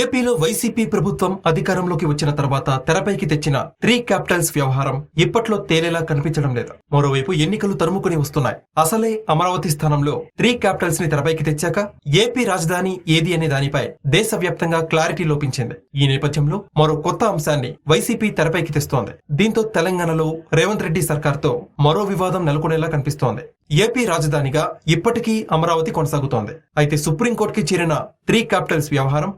ఏపీలో వైసీపీ ప్రభుత్వం అధికారంలోకి వచ్చిన తర్వాత తెరపైకి తెచ్చిన త్రీ క్యాపిటల్స్ వ్యవహారం ఇప్పట్లో తేలేలా కనిపించడం లేదు. మరోవైపు ఎన్నికలు తరుముకుని వస్తున్నాయి. అసలే అమరావతి స్థానంలో త్రీ క్యాపిటల్స్ని తెరపైకి తెచ్చాక ఏపీ రాజధాని ఏది అనే దానిపై దేశవ్యాప్తంగా క్లారిటీ లోపించింది. ఈ నేపథ్యంలో మరో కొత్త అంశాన్ని వైసీపీ తెరపైకి తెస్తోంది. దీంతో తెలంగాణలో రేవంత్ రెడ్డి సర్కార్తో మరో వివాదం నెలకొనేలా కనిపిస్తోంది. ఏపీ రాజధానిగా ఇప్పటికీ అమరావతి కొనసాగుతోంది. అయితే సుప్రీంకోర్టుకి చేరిన త్రీ క్యాపిటల్స్ వ్యవహారం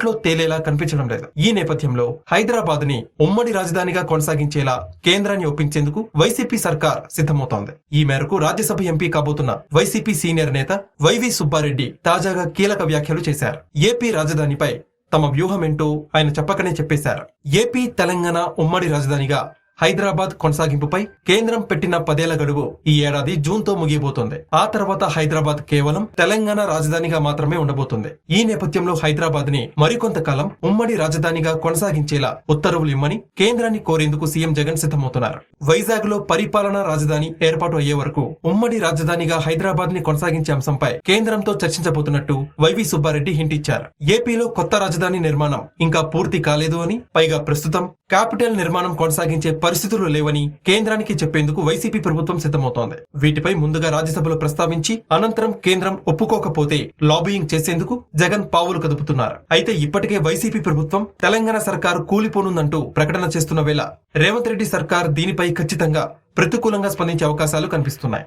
ఇప్పట్లో తేలేలా కనిపించడం లేదు. ఈ నేపథ్యంలో హైదరాబాద్ని ఉమ్మడి రాజధానిగా కొనసాగించేలా కేంద్రాన్ని ఒప్పించేందుకు వైసీపీ సర్కార్ సిద్ధమవుతోంది. ఈ మేరకు రాజ్యసభ ఎంపీ కాబోతున్న వైసీపీ సీనియర్ నేత వైవి సుబ్బారెడ్డి తాజాగా కీలక వ్యాఖ్యలు చేశారు. ఏపీ రాజధానిపై తమ వ్యూహమేంటో ఆయన చెప్పకనే చెప్పేశారు. ఏపీ తెలంగాణ ఉమ్మడి రాజధానిగా హైదరాబాద్ కొనసాగింపుపై కేంద్రం పెట్టిన పదేళ్ళ గడువు ఈ ఏడాది జూన్తో ముగియబోతోంది. ఆ తర్వాత హైదరాబాద్ కేవలం తెలంగాణ రాజధానిగా మాత్రమే ఉండబోతుంది. ఈ నేపథ్యంలో హైదరాబాద్ని మరికొంతకాలం ఉమ్మడి రాజధానిగా కొనసాగించేలా ఉత్తర్వులు ఇమ్మని కేంద్రాన్ని కోరేందుకు సీఎం జగన్ సిద్ధమవుతున్నారు. వైజాగ్లో పరిపాలనా రాజధాని ఏర్పాటు అయ్యే వరకు ఉమ్మడి రాజధానిగా హైదరాబాద్ని కొనసాగించే అంశంపై కేంద్రంతో చర్చించబోతున్నట్టు వైవి సుబ్బారెడ్డి హింట్ ఇచ్చారు. ఏపీలో కొత్త రాజధాని నిర్మాణం ఇంకా పూర్తి కాలేదు అని పైగా ప్రస్తుతం క్యాపిటల్ నిర్మాణం కొనసాగించే పరిస్థితులు లేవని కేంద్రానికి చెప్పేందుకు వైసీపీ ప్రభుత్వం సిద్ధమవుతోంది. వీటిపై ముందుగా రాజ్యసభలో ప్రస్తావించి అనంతరం కేంద్రం ఒప్పుకోకపోతే లాబీయింగ్ చేసేందుకు జగన్ పావులు కదుపుతున్నారు. అయితే ఇప్పటికే వైసీపీ ప్రభుత్వం తెలంగాణ సర్కారు కూలిపోనుందంటూ ప్రకటన చేస్తున్న వేళ రేవంత్ రెడ్డి సర్కార్ దీనిపై ఖచ్చితంగా ప్రతికూలంగా స్పందించే అవకాశాలు కనిపిస్తున్నాయి.